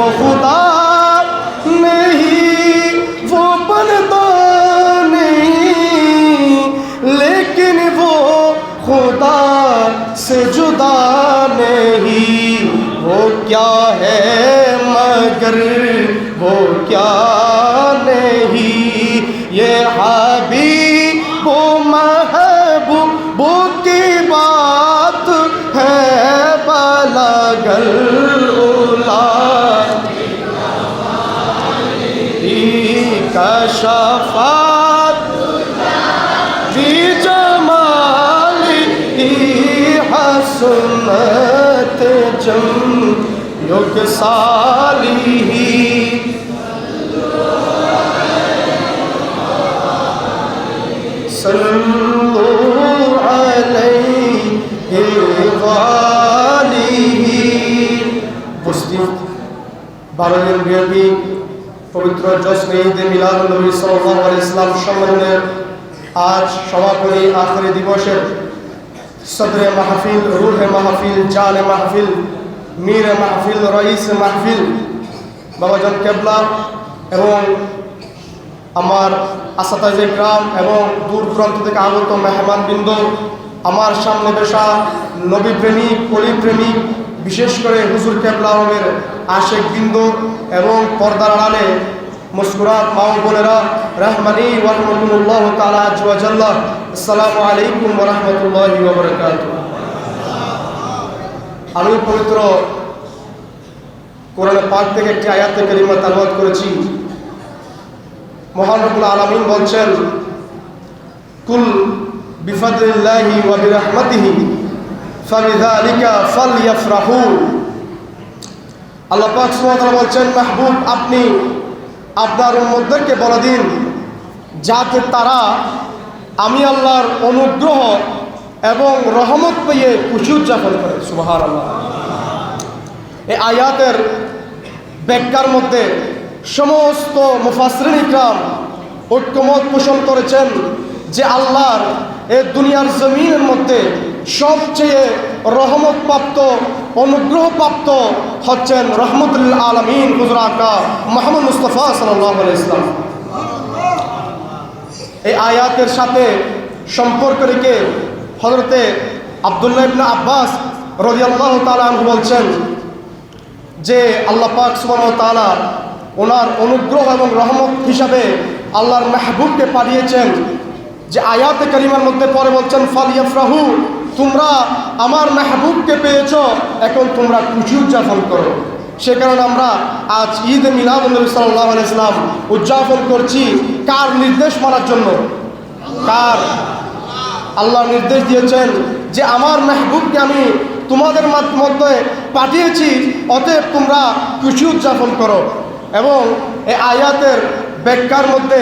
وہ خدا نہیں، وہ بنتا نہیں، لیکن وہ خدا سے جدا نہیں۔ وہ کیا ہے مگر، وہ کیا شفاعت بجماله حسنت جم يوك صالحي صلوا عليه وآله مسلم بارو الربيع পবিত্র জশ্নে ঈদে মিলাদ নবী সাল্লাল্লাহু আলাইহি ইসলাম সম্মেলনের আজ সমাপনী আখরি দিবসের সদরে মাহফিল, রুহে মাহফিল জানে মাহফিল, মীর মাহফিল, রইস মাহফিল, বাবাজন কেবলা এবং আমার আসাতাজ গ্রাম এবং দূর দূরান্ত থেকে আগত মেহমান বৃন্দ আমার সামনে বেশা নবী প্রেমিক অলি প্রেমিক বিশেষ করে হুজুর কেবলা আলমের আশেক বৃন্দ এবং পর্দার আড়ালে মুস্কুরাত মাও বোনেরা রহমানি ওয়ারহমতুল্লাহ তালা জুয়াজাল্লাহ আসসালামু আলাইকুম ওরহমতুল্লাহ আমি পবিত্র কোরআনে পাক থেকে একটি আয়াতে কারিমা তালবাদ করেছি। মহান রব্বুল আলামিন বলছেন, কুল বিফাদিল্লাহি ওয়া বিরহমাতিহি। ফাবিযালিকা ফালইফরাহু আল্লাহ পাক সুবহানাহু বলছেন, মাহবুব, আপনি আপনার উম্মতদেরকে বলে দিন, যাতে তারা আমি আল্লাহর অনুগ্রহ এবং রহমত পেয়ে খুশি উদযাপন করে। সুবহানাল্লাহ। এই আয়াতের ব্যাখ্যার মধ্যে সমস্ত মুফাসরিন ইকরাম ঐক্যমত পোষণ করেছেন যে আল্লাহর এ দুনিয়ার জমিনের মধ্যে সবচেয়ে রহমত প্রাপ্ত অনুগ্রহ প্রাপ্ত হচ্ছেন রহমতুল্লাহ আলমিন হুজুর আকা মোহাম্মদ মুস্তফা সাল্লাহ ইসলাম এই আয়াতের সাথে সম্পর্ক রেখে হজরতে আবদুল্লাহ ইবনা আব্বাস রদিয়াল্লাহ তালাহ বলছেন যে আল্লাহ পাক সুবাহ তালা ওনার অনুগ্রহ এবং রহমত হিসাবে আল্লাহর মেহবুবকে পাঠিয়েছেন যে আয়াতে কারিমার মধ্যে পরে বলছেন ফল ইয়ফরাহু তোমরা আমার মেহবুবকে পেয়েছ, এখন তোমরা খুশি উদযাপন করো। সে কারণে আমরা আজ ঈদ মিলাদ নবী সাল্লাহ ইসলাম উদযাপন করছি কার নির্দেশ মানার জন্য? কার? আল্লাহ নির্দেশ দিয়েছেন যে আমার মেহবুবকে আমি তোমাদের মধ্যে পাঠিয়েছি, অতএব তোমরা খুশি উদযাপন করো। এবং এই আয়াতের ব্যাখ্যার মধ্যে,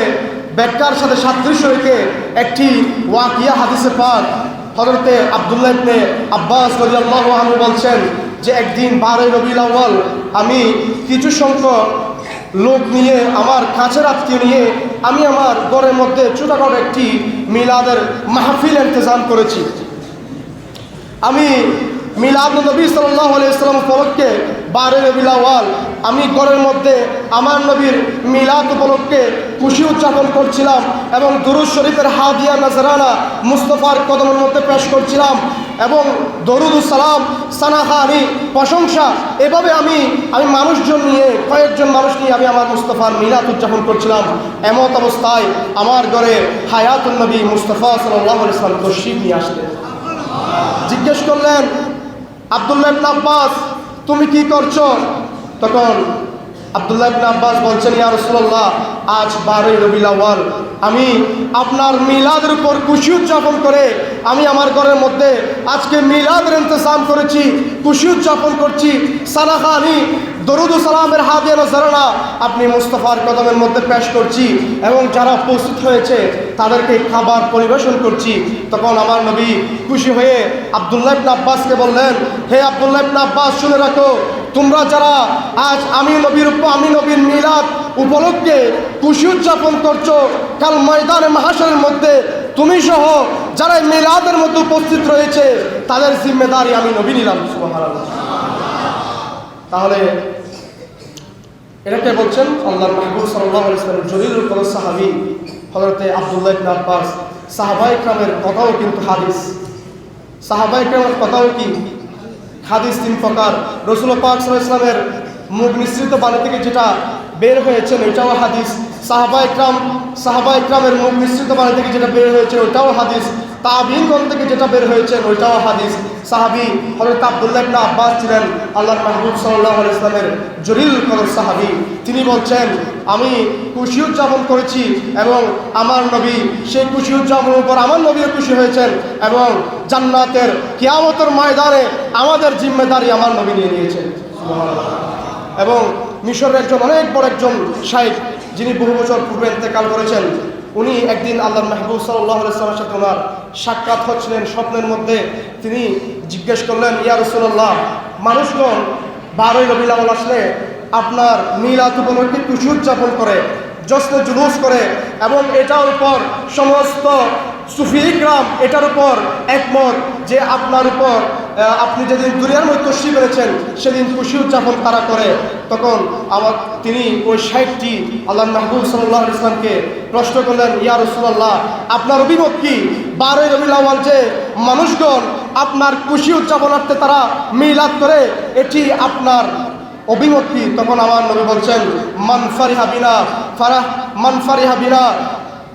ব্যাখ্যার সাথে সাদৃশ্য রেখে একটি ওয়াকিয়া হাদিসে পাক হজরতে আবদুল্লাহ ইবনে আব্বাস রাদিয়াল্লাহু আনহু বলছেন যে একদিন বারোই রবিউল আউয়াল আমি কিছু সংখ্যক লোক নিয়ে আমার কাছের আত্মীয় নিয়ে আমি আমার ঘরের মধ্যে ছোটখাটো একটি মিলাদের মাহফিল ইন্তজাম করেছি। আমি মিলাদ নবী সাল্লাহ ইসলাম উপলক্ষে বারে রবিলাওয়াল আমি ঘরের মধ্যে আমার নবীর মিলাদ উপলক্ষে খুশি উদযাপন করছিলাম এবং দুরুজ শরীফের হাদিয়া নাজরানা মুস্তফার কদমের মধ্যে পেশ করছিলাম এবং দরুদুল সালাম সানাহানি প্রশংসা, এভাবে আমি আমি মানুষজন নিয়ে, কয়েকজন মানুষ নিয়ে আমি আমার মুস্তফার মিলাদ উদযাপন করছিলাম। এমত অবস্থায় আমার ঘরে হায়াতুল নবী মুস্তফা সাল্লাহ ইসলাম তশিব নিয়ে আসলেন। জিজ্ঞেস করলেন আবদুল্লাহ আব্বাস, তুমি কি করছ? তখন আবদুল্লাহ ইবনে আব্বাস বলছেন, ইয়া রাসূলুল্লাহ, আজ বারোই আউয়াল। আমি আপনার মিলাদের উপর খুশি উদযাপন করে, আমি আমার ঘরের মধ্যে আজকে মিলাদের ইন্তজাম করেছি, খুশি উদযাপন করছি। সালাহানি দরুদ সালামের হাদিয়া নজরানা আপনি মুস্তফার কদমের মধ্যে পেশ করছি এবং যারা প্রস্তুত হয়েছে, তাদেরকে খাবার পরিবেশন করছি। তখন আমার নবী খুশি হয়ে আবদুল্লাহ ইবনে আব্বাসকে বললেন, হে আবদুল্লাহ ইবনে আব্বাস, শুনে রাখো তোমরা যারা আজ আমি নবীর আমি নবীর মিলাদ উপলক্ষে খুশি উদযাপন করছ, কাল ময়দানে মাহাসরের মধ্যে তুমি সহ যারা মিলাদের মধ্যে উপস্থিত রয়েছে, তাদের জিম্মেদারি আমি নবী নিলাম তাহলে, এটাকে বলছেন আল্লাহ মাহবুব সাল্লাহ ইসলামের জলিলুল কদর সাহাবি হজরতে আবদুল্লাহ ইবনে আব্বাস। সাহাবা ইকরামের কথাও কিন্তু হাদিস। সাহাবা ইকরামের কথাও কি? হাদিস তিন প্রকার। রসুল পাক সাল ইসলামের মুখ মিশ্রিত বাণী থেকে যেটা বের হয়েছে ওইটাও হাদিস। সাহাবা ইকরাম সাহাবা ইকরামের মুখ মিশ্রিত বাণী থেকে যেটা বের হয়েছে, ওইটাও হাদিস। তাবিনগণ থেকে যেটা বের হয়েছে, ওইটাও হাদিস। সাহাবি হজরত আবদুল্লাহ ইবনে আব্বাস ছিলেন আল্লাহর মাহবুব সাল্লাহ ইসলামের জলিল কদর সাহাবি। তিনি বলছেন, আমি খুশি উদযাপন করেছি এবং আমার নবী সেই খুশি উদযাপনের উপর আমার নবীও খুশি হয়েছেন এবং জান্নাতের কিয়ামতের ময়দানে আমাদের জিম্মেদারি আমার নবী নিয়ে নিয়েছেন। এবং মিশরের একজন, অনেক বড় একজন শাইখ যিনি বহু বছর পূর্বে ইন্তেকাল করেছেন। উনি একদিন আল্লাহ মাহবুব সাল্লাহ ইসলামের সাথে ওনার সাক্ষাৎ হচ্ছিলেন স্বপ্নের মধ্যে। তিনি জিজ্ঞেস করলেন, ইয়া রসুল্লাহ মানুষগণ বারোই আউয়াল আসলে আপনার মিলাদ উপলক্ষে খুশি উদযাপন করে জশ্ন জুলুস করে এবং এটার উপর সমস্ত সুফি ইকরাম, এটার উপর একমত যে আপনার উপর আপনি যেদিন দুনিয়ার মধ্যে তসি পেরেছেন সেদিন খুশি উদযাপন তারা করে। তখন আমার, তিনি ওই ষাটটি আল্লাহ মাহবুব সাল্লাহ ইসলামকে প্রশ্ন করলেন, ইয়া রসুল্লাহ আপনার অভিমত কি? বারোই রবিউল আউয়াল যে মানুষগণ আপনার খুশি উদযাপনার্থে তারা মিলাদ করে, এটি আপনার অভিমত কি? তখন আমার নবী বলছেন, মান হাবিনা ফারাহ, মান ফারিহা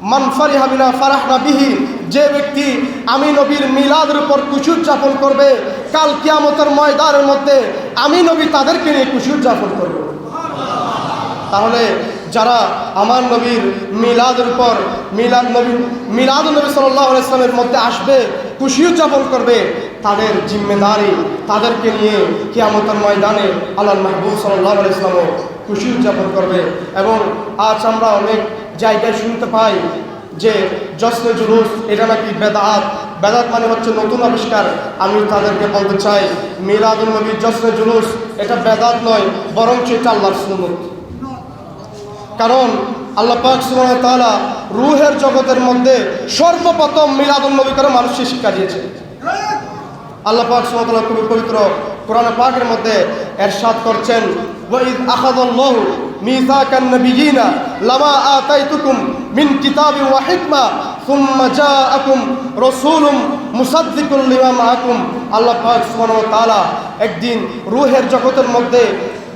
বিনা মান ফারিহা বিনা ফারাহ না বিহি, যে ব্যক্তি আমি নবীর মিলাদের উপর খুশি উদযাপন করবে, কাল কিয়ামতের ময়দানের মধ্যে আমি নবী তাদেরকে নিয়ে খুশি উদযাপন করব। তাহলে যারা আমার নবীর মিলাদের উপর, মিলাদ নবী মিলাদ নবী সাল্লাহ ইসলামের মধ্যে আসবে খুশি উদযাপন করবে, তাদের জিম্মেদারি তাদেরকে নিয়ে কিয়ামতের ময়দানে আল্লাহ মাহবুব সাল্লাহ ইসলামও খুশি উদযাপন করবে। এবং আজ আমরা অনেক জায়গায় শুনতে পাই যে জশ্নে জুলুস, এটা নাকি বেদাত। বেদাত মানে হচ্ছে নতুন আবিষ্কার। আমি তাদেরকে বলতে চাই মিলাদুল নবীর জশ্নে জুলুস, এটা বেদাত নয়, বরঞ্চ এটা আল্লাহর সুন্নত। কারণ আল্লাহ পাক সুবহানাহু রুহের জগতের মধ্যে সর্বপ্রথম মিলাদুন নবী করে মানুষকে শিক্ষা দিয়েছে। আল্লাহ পাক তাআলা খুবই পবিত্র কোরআন পাকের মধ্যে এরশাদ করছেন মিসাকান নাবিয়িনা লামা আতাইতুকুম মিন কিতাবিন ওয়া হিকমা সুম্মা জাআকুম রাসূলুম মুসাদ্দিকুল লিমা মাআকুম। আল্লাহ পাক একদিন রুহের জগতের মধ্যে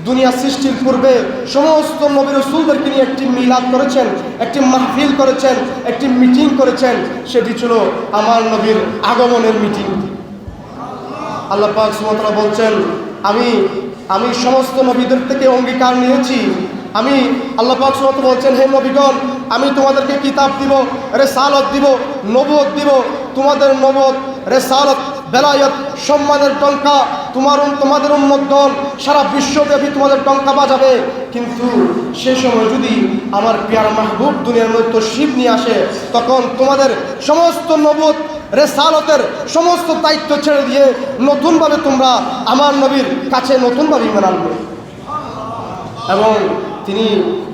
দুনিয়া সৃষ্টির পূর্বে সমস্ত নবী রসুলদেরকে নিয়ে একটি মিলাদ করেছেন, একটি মাহফিল করেছেন, একটি মিটিং করেছেন। সেটি ছিল আমার নবীর আগমনের মিটিং। আল্লাহ পাক সুমতলা বলছেন, আমি আমি সমস্ত নবীদের থেকে অঙ্গীকার নিয়েছি। আমি আল্লাহ পাক সুমত বলছেন, হে নবীগণ, আমি তোমাদেরকে কিতাব দিব, রেসালত দিব নবত দিব। তোমাদের নবত রেসালত, বেলায়ত, সম্মানের টঙ্কা, তোমার তোমাদের উন্মতগণ সারা বিশ্বব্যাপী তোমাদের টঙ্কা বাজাবে। কিন্তু সে সময় যদি আমার পিয়ার মাহবুব দুনিয়ার মধ্যে শিব নিয়ে আসে, তখন তোমাদের সমস্ত নবত রেসালতের সমস্ত দায়িত্ব ছেড়ে দিয়ে নতুনভাবে তোমরা আমার নবীর কাছে নতুনভাবে ইমান আনবে। এবং তিনি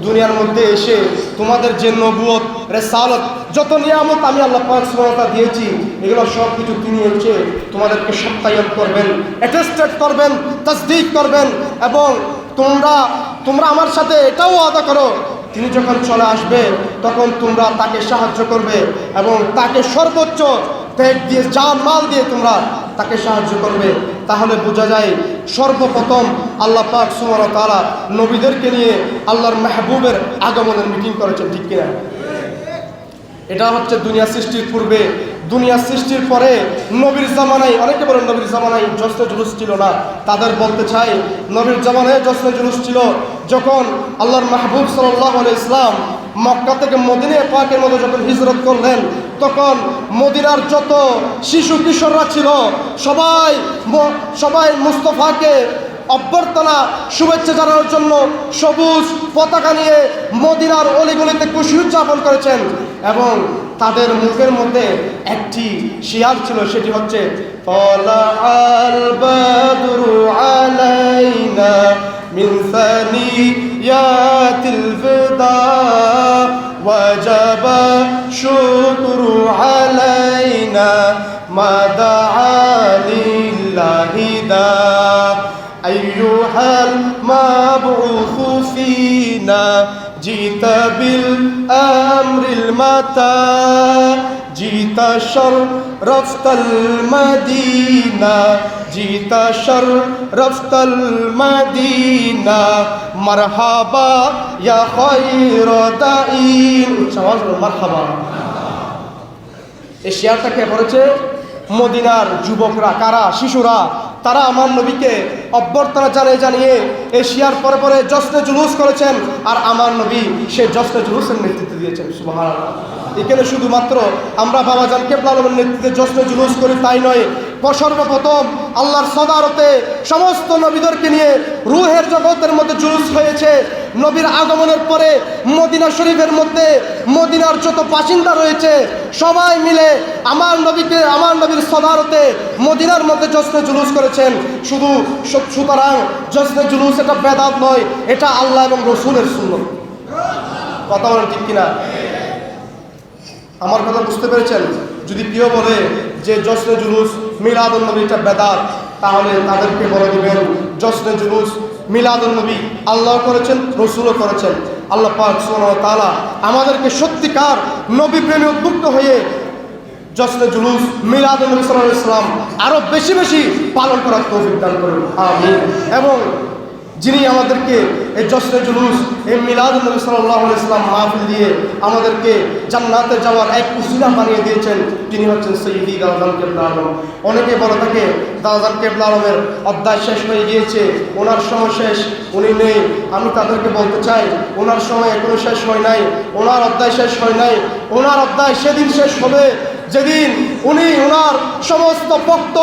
দুনিয়ার মধ্যে এসে তোমাদের যে নবুয়ত, রেসালত, যত নিয়ামত আমি আল্লাহ পাক সুবহানাহু দিয়েছি, এগুলো সব কিছু তিনি এসে তোমাদেরকে সত্যায়ন করবেন অ্যাটেস্টেড করবেন, তসদিক করবেন এবং তোমরা তোমরা আমার সাথে এটাও আদা করো। তিনি যখন চলে আসবে, তখন তোমরা তাকে সাহায্য করবে এবং তাকে সর্বোচ্চ ত্যাগ দিয়ে জান মাল দিয়ে তোমরা তাকে সাহায্য করবে, তাহলে বোঝা যায় সর্বপ্রথম আল্লাহ পাক সুমর তারা নবীদেরকে নিয়ে আল্লাহর মেহবুবের আগমনের মিটিং করেছেন, ঠিক কিনা? এটা হচ্ছে দুনিয়া সৃষ্টির পূর্বে। দুনিয়া সৃষ্টির পরে নবীর জামানায়, অনেকে বলেন নবীর জামানায় জশ্ন জুলুস ছিল না। তাদের বলতে চাই, নবীর জামানায় জশ্ন জুলুস ছিল যখন আল্লাহর মাহবুব সাল্লাহ ইসলাম মক্কা থেকে মদিনে পাকের মতো যখন হিজরত করলেন, তখন মদিনার যত শিশু কিশোররা ছিল, সবাই সবাই মুস্তফাকে অভ্যর্থনা, শুভেচ্ছা জানানোর জন্য সবুজ পতাকা নিয়ে মদিনার অলিগুলিতে খুশি উদযাপন করেছেন এবং তাদের মুখের মধ্যে একটি শিয়ার ছিল, সেটি হচ্ছে আল جئت بالأمر المتى جئت شرفت المدينة جئت شرفت المدينة مرحبا يا خير دائين مرحبا এই শেয়ারটাকে করেছে মদিনার যুবকরা কারা শিশুরা তারা আমার নবীকে অভ্যর্থনা জানিয়ে জানিয়ে এশিয়ার পরে পরে জশ্নে জুলুস করেছেন আর আমার নবী সে জশ্নে জুলুসের নেতৃত্ব দিয়েছেন সুবাহ এখানে শুধুমাত্র আমরা বাবা বাবাজান কেবলালমের নেতৃত্বে জশ্নে জুলুস করি, তাই নয় সর্বপ্রথম আল্লাহর সদারতে সমস্ত নবীদেরকে নিয়ে রুহের জগতের মধ্যে জুলুস হয়েছে। নবীর আগমনের পরে মদিনা শরীফের মধ্যে মদিনার যত বাসিন্দা রয়েছে, সবাই মিলে আমার নবীকে, আমার নবীর সদারতে মদিনার মধ্যে জশ্নে জুলুস করেছেন। শুধু সুতরাং জশ্নে জুলুস এটা বেদাত নয়, এটা আল্লাহ এবং রসুলের শূন্য কথা বলেন ঠিক কিনা? আমার কথা বুঝতে পেরেছেন? যদি কেউ বলে যে জশ্নে জুলুস মিলাদুল নবীটা বেদাত, তাহলে তাদেরকে বলে দিবেন, জশ্নে জুলুস মিলাদুল নবী আল্লাহ করেছেন, রসুলও করেছেন। আল্লাহ পাক তাআলা আমাদেরকে সত্যিকার নবী প্রেমে উদ্বুদ্ধ হয়ে জশ্নে জুলুস মিলাদুল নবী সাল্লাল্লাহু আলাইহি সাল্লাম আরও বেশি বেশি পালন করার তৌফিক দান করুন। আমিন। এবং যিনি আমাদেরকে এই জশ্নে জুলুস, এই মিলাদ নবী সাল্লাহ মাহফিল দিয়ে আমাদেরকে জান্নাতে যাওয়ার এক উসিলা বানিয়ে দিয়েছেন, তিনি হচ্ছেন সৈয়দি দাদান কেবলা আলম। অনেকে বলে থাকে দাদান কেবলা আলমের অধ্যায় শেষ হয়ে গিয়েছে, ওনার সময় শেষ, উনি নেই। আমি তাদেরকে বলতে চাই, ওনার সময় এখনও শেষ হয় নাই, ওনার অধ্যায় শেষ হয় নাই, ওনার অধ্যায় সেদিন শেষ হবে। যেদিন উনি ওনার সমস্ত ভক্ত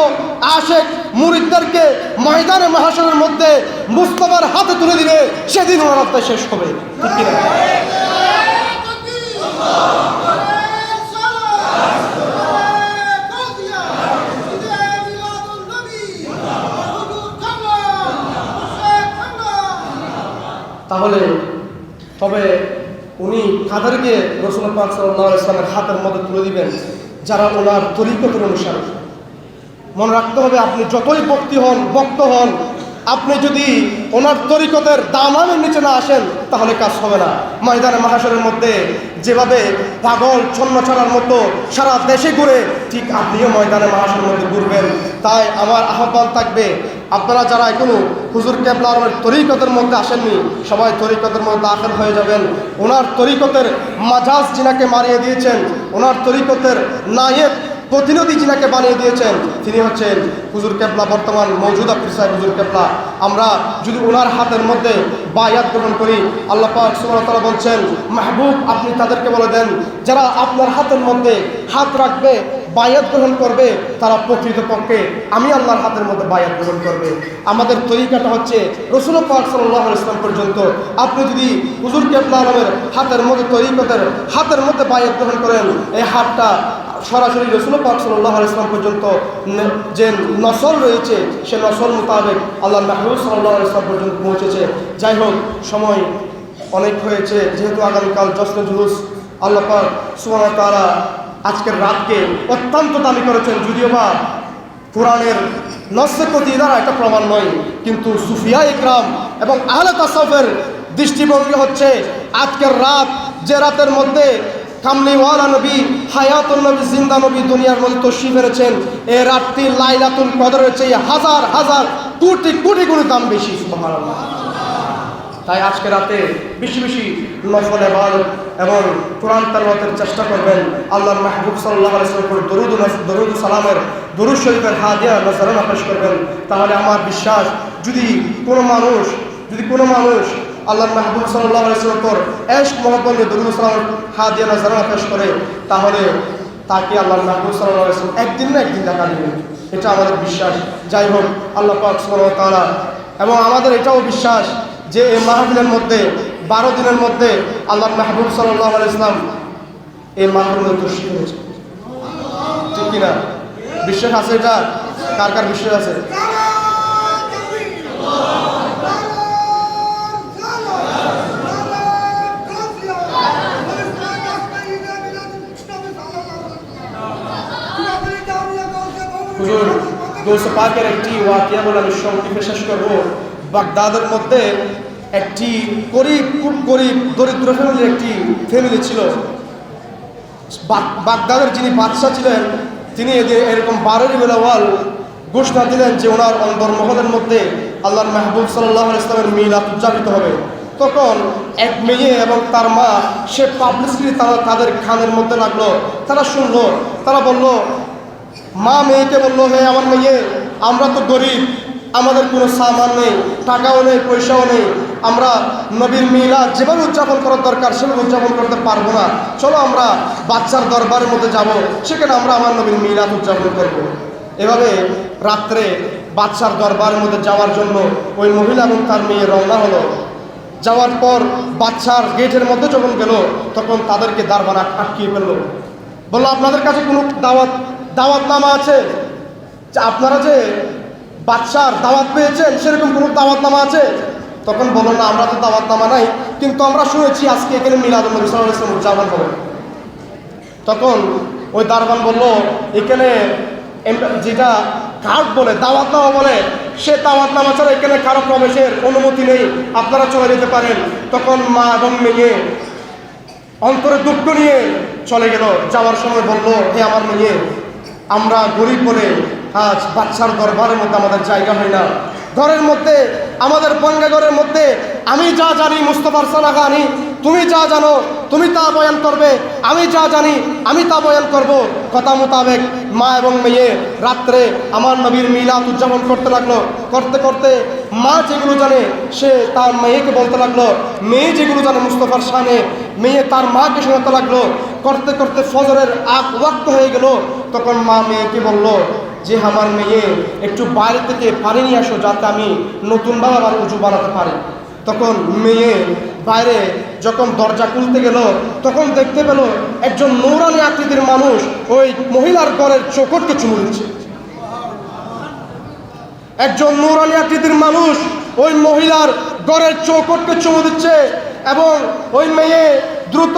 আশেক মুরিদদেরকে ময়দানে মহাসনের মধ্যে মুস্তফার হাতে তুলে দিবে, সেদিন ওনার অধ্যায় শেষ হবে। তাহলে, তবে উনি কাদেরকে রসুল পাক সাল্লাহ ইসলামের হাতের মধ্যে তুলে দিবেন? যারা ওনার তরিকতের অনুসারী। মনে রাখতে হবে, আপনি যতই ভক্তি হন, ভক্ত হন, আপনি যদি ওনার তরিকতের দামানের নিচে না আসেন, তাহলে কাজ হবে না। ময়দানে মহাসরের মধ্যে যেভাবে পাগল, ছন্ন ছড়ার মতো সারা দেশে ঘুরে, ঠিক আপনিও ময়দানে মহাসরের মধ্যে ঘুরবেন। তাই আমার আহ্বান থাকবে আপনারা যারা এখনও হুজুর কেবলার তরিকতের মধ্যে আসেননি, সবাই তরিকতের মধ্যে দাখিল হয়ে যাবেন। ওনার তরিকতের মাজাজ জিনাকে মারিয়ে দিয়েছেন, ওনার তরিকতের নায়েব প্রতিনিধি যিনাকে বানিয়ে দিয়েছেন, তিনি হচ্ছেন হুজুর কেবলা, বর্তমান মৌজুদা সাহেব হুজুর কেবলা। আমরা যদি ওনার হাতের মধ্যে বায়াত গ্রহণ করি, আল্লাহ পাক বলছেন, মাহবুব, আপনি তাদেরকে বলে দেন, যারা আপনার হাতের মধ্যে হাত রাখবে বায়াত গ্রহণ করবে তারা প্রকৃতপক্ষে। আমি আল্লাহর হাতের মধ্যে বায়াত গ্রহণ করবে। আমাদের তরিকাটা হচ্ছে রসুল পাক সাল্লাহ ইসলাম পর্যন্ত আপনি যদি হুজুর কেবলা আলমের হাতের মধ্যে তরিকতের হাতের মধ্যে বায়াত গ্রহণ করেন, এই হাতটা সরাসরি রসুল পাক সাল্লাহ ইসলাম পর্যন্ত যে নসল রয়েছে, সে নসল মোতাবেক আল্লাহ মাহবুব সাল্লাহ ইসলাম পর্যন্ত পৌঁছেছে। যাই হোক, সময় অনেক হয়েছে, যেহেতু আগামীকাল জশ্ন জুলুস। আল্লাহ পাক তাআলা আজকের রাতকে অত্যন্ত দামি করেছেন যদিও বা কোরআনের নস্যের প্রতি দ্বারা এটা প্রমাণ নয়, কিন্তু সুফিয়া ইকরাম এবং আহলে তাসাউফের দৃষ্টিভঙ্গি হচ্ছে আজকের রাত যে রাতের মধ্যে কামলিওয়ালা নবী হায়াতুল নবী, জিন্দা নবী দুনিয়ার মধ্যে তশরিফ এনেছেন এ রাতটি লাইলাতুল কদরের চেয়ে হাজার হাজার কোটি কোটি গুণ দাম বেশি, সুবহানাল্লাহ। তাই আজকে রাতে বেশি বেশি নফল এবাদত এবং কোরআন তালাওয়াতের চেষ্টা করবেন। আল্লাহর মাহবুব সাল্লাহ আলাইসলাম দরুদ দরুদ সালামের, দরুদ শরীফের হাদিয়া নজরানা পেশ করবেন। তাহলে আমার বিশ্বাস, যদি কোনো মানুষ, যদি কোনো মানুষ আল্লাহর মাহবুব সাল্লাহ আলাইসলাম পর এশ মোহাম্মদ দরুদ সালামের হাদিয়া নজরানা পেশ করে, তাহলে তাকে আল্লাহর মাহবুব সাল্লাহ আলাইসলাম একদিন না একদিন দেখা দেবেন এটা আমাদের বিশ্বাস। যাই হোক, আল্লাহ পাক ওয়া তাআলা, এবং আমাদের এটাও বিশ্বাস যে এই মাহফিলের মধ্যে, বারো দিনের মধ্যে আল্লাহ মাহবুব সাল্লাহ ইসলাম এই মাহফিলের তশরিফ হয়েছে ঠিক কিনা? বিশ্বাস আছে এটা? কার কার বিশ্বাস আছে? একটি ওয়াকিয়া বলে আমি সংক্ষেপে শেষ করব। বাগদাদের মধ্যে একটি গরিব, খুব গরিব, দরিদ্র ফ্যামিলির একটি ফ্যামিলি ছিল। বাগ- বাগদাদের যিনি বাদশাহ ছিলেন, তিনি এদের এরকম বারোই বেলাওয়াল ঘোষণা দিলেন যে ওনার অন্তর্মহলের মধ্যে আল্লাহর মাহবুব সাল্লাহ ইসলামের মিলাদ উদযাপিত হবে। তখন এক মেয়ে এবং তার মা, সে পাবলিসিটি তারা তাদের খানের মধ্যে লাগল। তারা শুনলো, তারা বলল, মা, মেয়েকে বলল, হে আমার মেয়ে, আমরা তো গরিব। আমাদের কোনো সামান নেই, টাকাও নেই, পয়সাও নেই। আমরা নবীর মিলা যেভাবে উদযাপন করার দরকার, সেভাবে উদযাপন করতে পারব না। চলো আমরা বাচ্চার দরবারের মধ্যে যাব, সেখানে আমরা আমার নবীর মিলাদ উদযাপন করব। এভাবে রাত্রে বাচ্চার দরবারের মধ্যে যাওয়ার জন্য ওই মহিলা এবং তার মেয়ে রওনা হলো। যাওয়ার পর বাচ্চার গেটের মধ্যে যখন গেল, তখন তাদেরকে দারবার আটকিয়ে ফেলল। বলল, আপনাদের কাছে কোনো দাওয়াত দাওয়াত নামা আছে আপনারা যে বাচ্চার দাওয়াত পেয়েছেন, সেরকম কোনো দাওয়াত নামা আছে? তখন বলল না, আমরা তো দাওয়াত নামা নাই। কিন্তু আমরা শুনেছি আজকে এখানে মিলাদ নবী সাল্লাহ ইসলাম উদযাপন হবে তখন ওই দারবান বলল, এখানে যেটা কার্ড বলে, দাওয়াতনামা বলে, সে দাওয়াতনামা ছাড়া এখানে কারও প্রবেশের অনুমতি নেই। আপনারা চলে যেতে পারেন। তখন মা এবং মেয়ে অন্তরে দুঃখ নিয়ে চলে গেল। যাওয়ার সময় বলল, হে আমার মেয়ে, আমরা গরিব বলে আজ বাচ্চার দরবারের মধ্যে আমাদের জায়গা হয় না। ঘরের মধ্যে, আমাদের পঙ্গাগরের মধ্যে, আমি যা জানি মুস্তফার সানাহা আনি তুমি যা জানো, তুমি তা বয়ান করবে, আমি যা জানি, আমি তা বয়ান করব। কথা মোতাবেক মা এবং মেয়ে রাত্রে আমার নবীর মিলাদ উদযাপন করতে লাগল। করতে করতে মা যেগুলো জানে, সে তার মেয়েকে বলতে লাগল। মেয়ে যেগুলো জানে মুস্তফার সামনে মেয়ে তার মাকে শোনাতে লাগল। করতে করতে ফজরের আগ ওয়াক্ত হয়ে গেল। তখন মা মেয়েকে বলল যে আমার মেয়ে একটু বাইরে থেকে পানি নিয়ে আসো যাতে আমি নতুনভাবে আবার উঁচু বানাতে পারি। তখন মেয়ে বাইরে যখন দরজা খুলতে গেল, তখন দেখতে পেল একজন নৌরানি আকৃতির মানুষ ওই মহিলার ঘরের চোখটকে চুমু দিচ্ছে। একজন নৌরানি আকৃতির মানুষ ওই মহিলার ঘরের চৌকটকে চুমু দিচ্ছে এবং ওই মেয়ে দ্রুত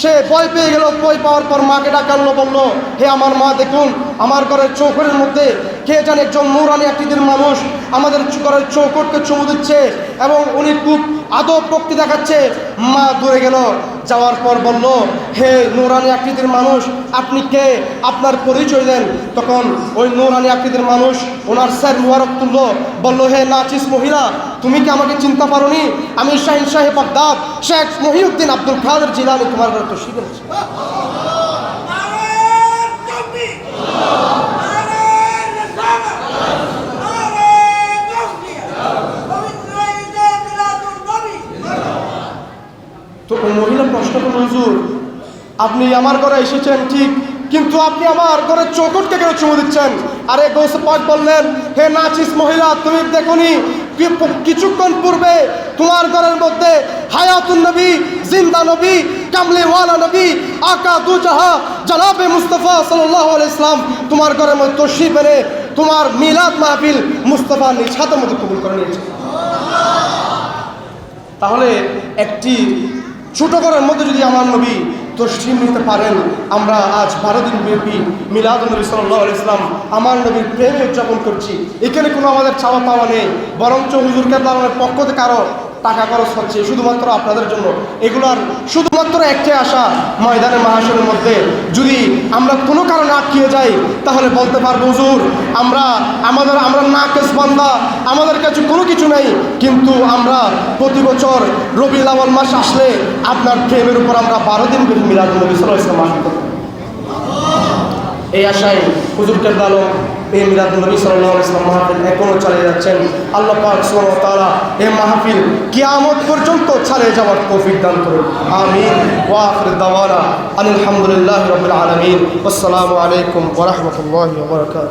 সে ভয় পেয়ে গেল, ভয় পাওয়ার পর মাকে ডাকালো বলল, হে আমার মা, দেখুন, আমার ঘরের চৌকটের মধ্যে কে জানে একজন নৌরানি আকৃতির মানুষ আমাদের ঘরের চৌকটকে চুমু দিচ্ছে এবং উনি খুব আদব ভক্তি দেখাচ্ছে। মা দূরে গেল, যাওয়ার পর বলল, হে নৌরানি আকৃতির মানুষ, আপনি কে? আপনার পরিচয় দেন। তখন ওই নৌরানি আকৃতির মানুষ ওনার স্যার মুবারক তুলল বলল, হে নাচিস মহিলা তুমি কি আমাকে চিন্তা পারো নি আমি শাহিন সাহেব বাগদাদ, শেখ মহিউদ্দিন আব্দুল কাদের জিলানি তোমার ঘরে তো শিখে তো ওই মহিলা প্রশ্ন করল, হুজুর, আপনি আমার ঘরে এসেছেন ঠিক, কিন্তু আপনি আমার ঘরে চৌকটকে কেন চুমু দিচ্ছেন? আরে গৌস পাক বললেন, হে নাচিস মহিলা, তুমি দেখুনি কিছুক্ষণ পূর্বে তোমার ঘরের মধ্যে হায়াতুন নবী, জিন্দা নবী, কামলিওয়ালা নবী, আকা দু জাহা জানাবে মুস্তফা সাল্লাহ ইসলাম তোমার ঘরের মধ্যে তশরিফ বেড়ে তোমার মিলাদ মাহফিল মুস্তফা নিজ হাতের মধ্যে কবুল করে নিয়েছে। তাহলে একটি ছোট ঘরের মধ্যে যদি আমার নবী তসলিম নিতে পারেন আমরা আজ বারো দিন ব্যাপী মিলাদ নবী সাল্লাহ ইসলাম আমার নবীর প্রেমে উদযাপন করছি। এখানে কোনো আমাদের চাওয়া পাওয়া নেই। বরঞ্চ হুজুরকে পক্ষ থেকে আরও টাকা খরচ হচ্ছে, শুধুমাত্র আপনাদের জন্য। এগুলার শুধুমাত্র একটাই আশা ময়দানে মাহাসনের মধ্যে। যদি আমরা কোনো কারণে আটকিয়ে যাই, তাহলে বলতে পারব, হুজুর, আমরা, আমাদের, আমরা না কেস বান্দা, আমাদের কাছে কোনো কিছু নেই। কিন্তু আমরা প্রতি বছর রবি লাওয়াল মাস আসলে আপনার প্রেমের উপর আমরা বারো দিন ব্যাপী মিলাদ নবী সাল্লাহ ইসলাম এই আশায় হুজুর কেবলালো এই মিলাদ নবী সাল্লাহ মাহফিল এখনও চালিয়ে যাচ্ছেন। আল্লাহ পাক তাআলা এই মাহফিল কিয়ামত পর্যন্ত চালিয়ে যাওয়ার তৌফিক দান করুন। আমিন। ওয়াফর দাওয়ানা আলহামদুলিল্লাহি রাব্বিল আলামিন। আসসালামু আলাইকুম ওরহমতুল্লাহ বারাকাতুহু।